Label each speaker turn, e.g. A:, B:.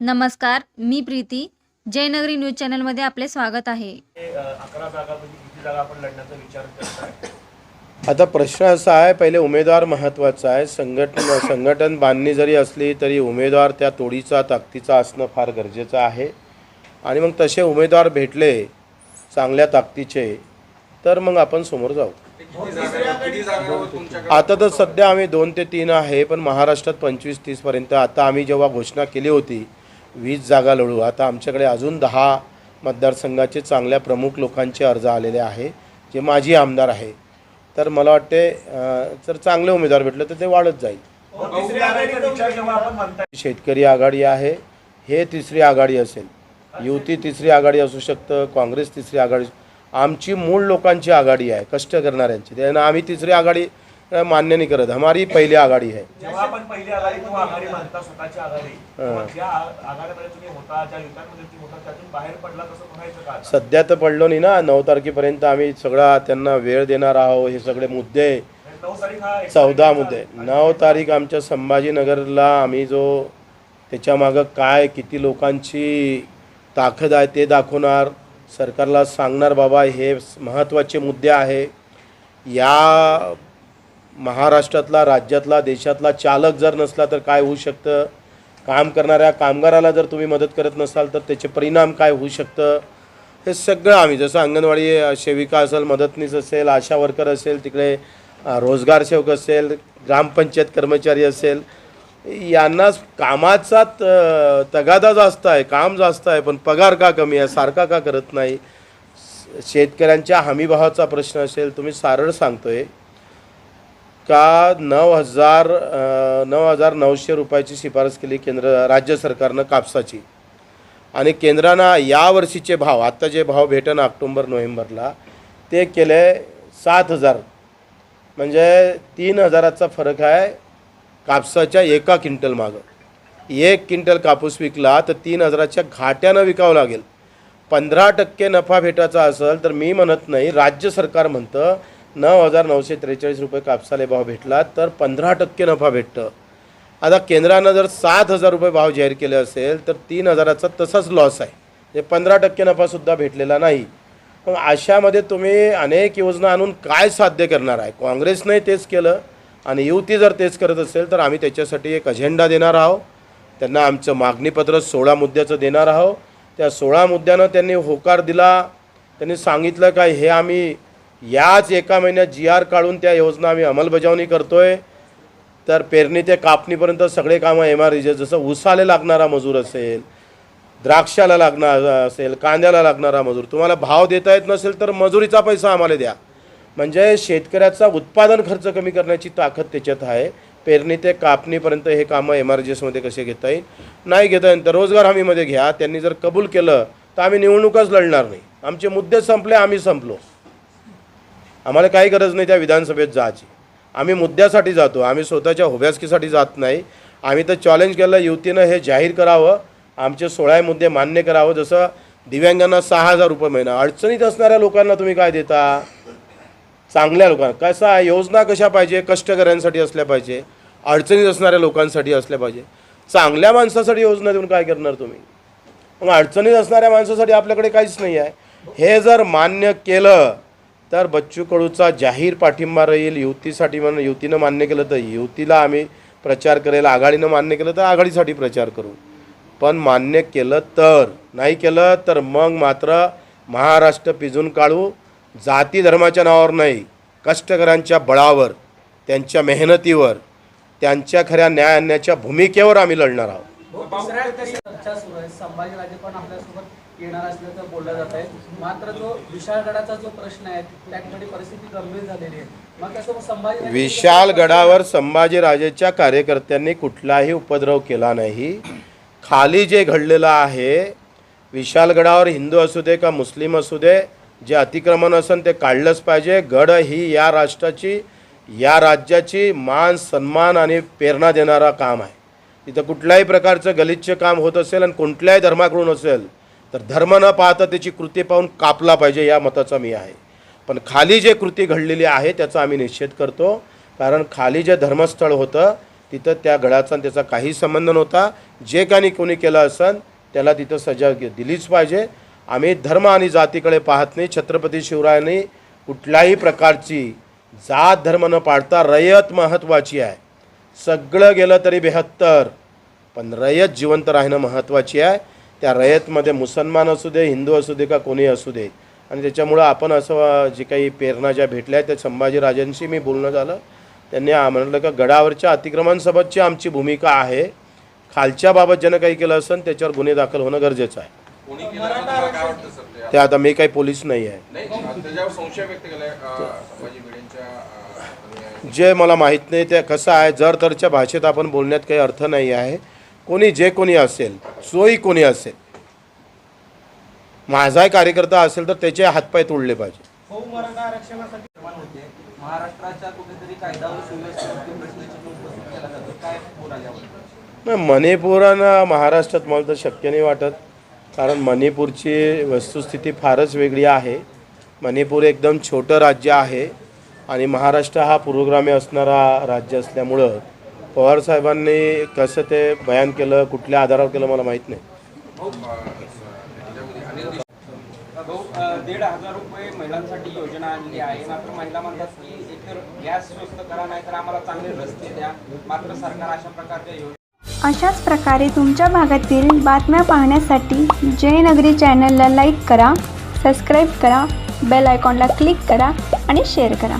A: नमस्कार मी प्रीती. जयनगरी न्यूज चॅनलमध्ये आपले स्वागत आहे.
B: ते, अ, अकरा जागापैकी किती जागा आपण लढण्याचा विचार करताय?
C: आता प्रश्न असा आहे पहिले उमेदवार महत्त्वाचा आहे. संघटन संघटन बांधणी जरी असली तरी उमेदवार त्या तोडीचा ताकदीचा असणं फार गरजेचं आहे. आणि मग तसे उमेदवार भेटले चांगल्या ताकदीचे तर मग आपण समोर जाऊ. आता तर सध्या आम्ही दोन ते तीन आहे पण महाराष्ट्रात पंचवीस तीसपर्यंत आता आम्ही जेव्हा घोषणा केली होती वीस जागा लढू. आता आमच्याकडे अजून दहा मतदारसंघाचे चांगल्या प्रमुख लोकांचे अर्ज आलेले आहे जे माजी आमदार आहे. तर मला वाटते जर चांगले उमेदवार भेटले तर ते वाढत जाईल. शेतकरी आघाडी आहे हे तिसरी आघाडी असेल. युती तिसरी आघाडी असू शकतं काँग्रेस तिसरी आघाडी. आमची मूळ लोकांची आघाडी आहे कष्ट करणाऱ्यांची. त्यानं आम्ही तिसरी आघाडी मान्य नाही करत. हमारी पहिली आघाडी आहे
B: जेव्हा आपण पहिली आघाडी किंवा आघाडी म्हणता स्वतःची आघाडी तेव्हा ज्या आ- आघाडीमध्ये तुम्ही होता ज्या युद्धांमध्ये तुम्ही होता त्यातून बाहेर पडला तसं म्हणायचं का?
C: सध्या तर पडलो नाही ना. नऊ तारखेपर्यंत आम्ही सगळा त्यांना वेळ देणार आहोत. हे सगळे मुद्दे.
B: नऊ तारीख हा एक-
C: चौदा मुद्दे. नऊ तारीख आमच्या संभाजीनगरला आम्ही जो त्याच्यामागं काय किती लोकांची ताकद आहे ते दाखवणार. सरकारला सांगणार बाबा हे महत्त्वाचे मुद्दे आहे. या महाराष्ट्रातला राज्यातला देशातला चालक जर नसला तर काय होऊ शकतं? काम करणाऱ्या कामगाराला जर तुम्ही मदत करत नसाल तर त्याचे परिणाम काय होऊ शकतं? हे सगळं आम्ही जसं अंगणवाडी सेविका असेल मदतनीस असेल आशा वर्कर असेल तिकडे रोजगार सेवक असेल ग्रामपंचायत कर्मचारी असेल यांना कामाचा त- तगादा जास्त आहे काम जास्त आहे पण पगार का कमी आहे सारखा का करत नाही? शेतकऱ्यांच्या हमीभावाचा प्रश्न असेल तुम्ही सरळ सांगतोय. का नऊ हजार नऊ हजार नऊशे रुपयाची शिफारस केली केंद्र राज्य सरकारनं कापसाची. आणि केंद्रानं यावर्षीचे भाव आत्ता जे भाव भेटन ऑक्टोंबर नोव्हेंबरला ते केले सात हजार. म्हणजे तीन हजाराचा फरक आहे कापसाच्या एका क्विंटल मागं. एक क्विंटल कापूस विकला तर तीन हजाराच्या घाट्यानं विकावं लागेल. पंधरा टक्के नफा भेटायचा असेल तर मी म्हणत नाही राज्य सरकार म्हणतं नऊ हजार नऊशे त्रेचाळीस रुपये कापसाले भाव भेटला तर पंधरा टक्के नफा भेटतं. आता केंद्रानं जर सात हजार रुपये भाव जाहीर केले असेल तर तीन हजाराचा तसाच लॉस आहे. म्हणजे पंधरा टक्के नफासुद्धा भेटलेला नाही. मग अशामध्ये तुम्ही अनेक योजना आणून काय साध्य करणार आहे? काँग्रेसने तेच केलं आणि युती जर तेच करत असेल तर आम्ही त्याच्यासाठी एक अजेंडा देणार आहोत. त्यांना आमचं मागणीपत्र सोळा मुद्द्याचं देणार आहोत. त्या सोळा मुद्द्यानं त्यांनी होकार दिला. त्यांनी सांगितलं काय हे आम्ही याच एका महिन्यात जी आर काढून त्या योजना आम्ही अंमलबजावणी करतोय. तर पेरणी ते कापणीपर्यंत सगळे कामं एम आर जसं उसाला लागणारा मजूर असेल द्राक्षाला लागणार असेल कांद्याला लागणारा मजूर तुम्हाला भाव देता येत नसेल तर मजुरीचा पैसा आम्हाला द्या. म्हणजे शेतकऱ्याचा उत्पादन खर्च कमी करण्याची ताकद त्याच्यात आहे. पेरणी ते कापणीपर्यंत हे कामं एम आरमध्ये कसे घेता येईल? नाही घेता येईल तर रोजगार हमीमध्ये घ्या. त्यांनी जर कबूल केलं तर आम्ही निवडणूकच लढणार नाही. आमचे मुद्दे संपले आम्ही संपलो. आम्हाला काही गरज नाही त्या विधानसभेत जायची. आम्ही मुद्द्यासाठी जातो. आम्ही स्वतःच्या होब्यासकीसाठी जात नाही. आम्ही तर चॅलेंज केलं युतीनं हे जाहीर करावं. आमचे सोळा मुद्दे मान्य करावं. जसं दिव्यांगांना सहा हजार रुपये महिना. अडचणीत असणाऱ्या लोकांना तुम्ही काय देता? चांगल्या लोकांना. कसं? आहे योजना कशा पाहिजे? कष्टकऱ्यांसाठी असल्या पाहिजे. अडचणीत असणाऱ्या लोकांसाठी असल्या पाहिजे. चांगल्या माणसासाठी योजना देऊन काय करणार तुम्ही? मग अडचणीत असणाऱ्या माणसासाठी आपल्याकडे काहीच नाही आहे. हे जर मान्य केलं तर बच्चू कडूचा जाहीर पाठिंबा राहील. युतीसाठी म्हणून युतीनं मान्य केलं तर युतीला आम्ही प्रचार करेल आघाडीनं मान्य केलं तर आघाडीसाठी प्रचार करू. पण मान्य केलं तर नाही केलं तर मग मात्र महाराष्ट्र पिजून काढू. जाती धर्माच्या नावावर नाही कष्टकऱ्यांच्या बळावर त्यांच्या मेहनतीवर त्यांच्या खऱ्या न्याय आणण्याच्या भूमिकेवर आम्ही लढणार आहोत.
D: येणार असल्याचं बोललं जात आहे. मात्र जो विशाळगडाचा जो प्रश्न आहे त्या ठिकाणी परिस्थिती गंभीर झालेली आहे. मग त्यासोबत संभाजी
C: विशालगडावर संभाजीराजेच्या कार्यकर्त्यांनी कुठलाही उपद्रव केला नाही. खाली जे घडलेलं आहे विशालगडावर हिंदू असू दे का मुस्लिम असू दे जे अतिक्रमण असेल ते काढलंच पाहिजे. गड ही या राष्ट्राची या राज्याची मान सन्मान आणि प्रेरणा देणारा काम आहे. तिथं कुठल्याही प्रकारचं गलिच्छ काम होत असेल आणि कोणत्याही धर्माकडून असेल तर धर्म न पाहता त्याची कृती पाहून कापला पाहिजे या मताचा मी आहे. पण खाली जे कृती घडलेली आहे त्याचा आम्ही निषेध करतो. कारण खाली जे धर्मस्थळ होतं तिथं त्या गडाचा त्याचा काही संबंध नव्हता. जे काही कोणी केलं असन त्याला तिथं सजा दिलीच पाहिजे. आम्ही धर्म आणि जातीकडे पाहत नाही. छत्रपती शिवरायांनी कुठल्याही प्रकारची जात धर्म न पाळता रयत महत्त्वाची आहे. सगळं गेलं तरी बेहत्तर. पण रयत जिवंत राहणं महत्त्वाची आहे. त्या रयतमध्ये मुसलमान असू दे हिंदू असू दे का कोणी असू दे आणि त्याच्यामुळं आपण असं जे काही प्रेरणा ज्या भेटल्या त्या संभाजीराजांशी मी बोलणं झालं त्यांनी म्हटलं का गडावरच्या अतिक्रमणसोबतची आमची भूमिका आहे खालच्या बाबत ज्यानं काही केलं असेल त्याच्यावर गुन्हे दाखल होणं गरजेचं आहे
E: ते?
C: आता मी काही पोलीस नाही आहे. जे मला माहीत नाही ते कसं आहे जर तरच्या भाषेत आपण बोलण्यात काही अर्थ नाही आहे कोणी जे कोणी असेल सोयी कोणी असेल माझाही कार्यकर्ता असेल तर त्याचे हातपाय तोडले पाहिजे.
F: आल्यावर
C: नाही मणिपूर आणि महाराष्ट्रात मला तर शक्य नाही वाटत. कारण मणिपूरची वस्तुस्थिती फारच वेगळी आहे. मणिपूर एकदम छोटं राज्य आहे. आणि महाराष्ट्र हा पूर्वग्रामी असणारा राज्य असल्यामुळं पवारसाहेबांनी कसं ते बयान केलं कुठल्या आधारावर केलं मला माहीत नाही.
F: भाऊ अ, दीड हजार रुपये महिलांसाठी योजना आणली आहे. मात्र महिला म्हणतात की एकतर गॅस स्वस्त करा नाहीतर आम्हाला चांगले रस्ते द्या. मात्र सरकार अशा प्रकारच्या योजना
G: अशाच प्रकारे तुमच्या भागातील बातम्या पाहण्यासाठी जयनगरी चॅनलला लाईक करा सबस्क्राईब करा बेल आयकॉनला क्लिक करा आणि शेअर करा.